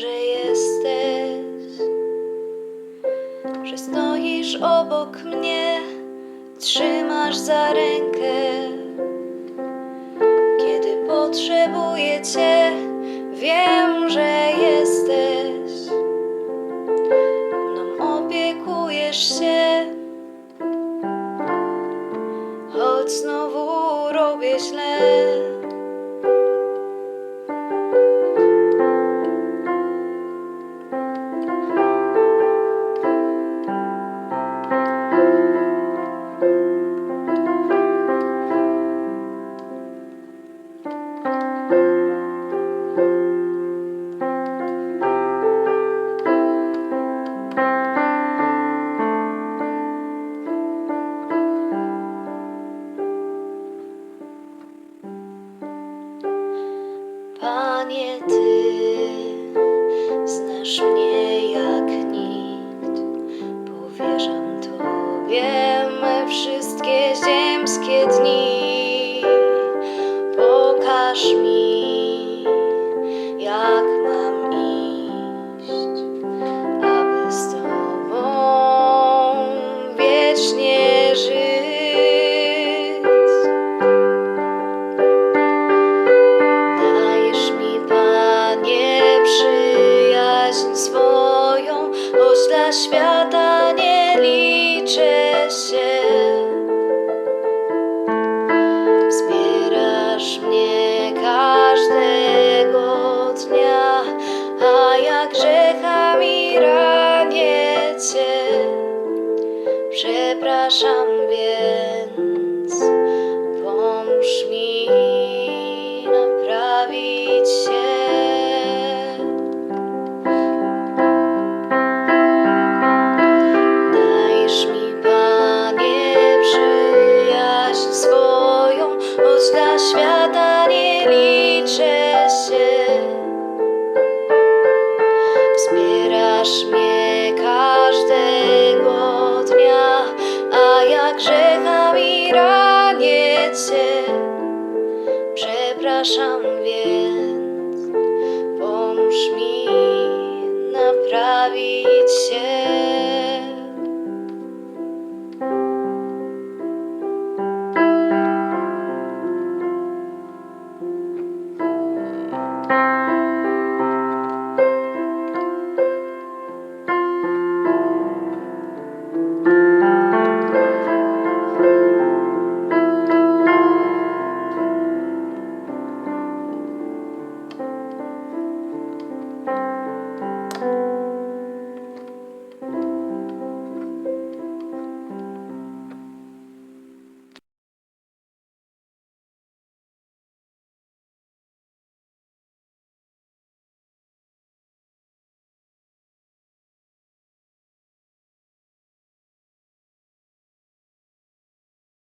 że jesteś, że stoisz obok mnie, trzymasz za rękę. Kiedy potrzebuję Cię, wiem, że jesteś. Mną opiekujesz się, choć znowu robię źle. Panie, Ty znasz mnie jak nikt. Powierzam Tobie me wszystkie ziemskie dni. Przepraszam Przepraszam więc, pomóż mi naprawić.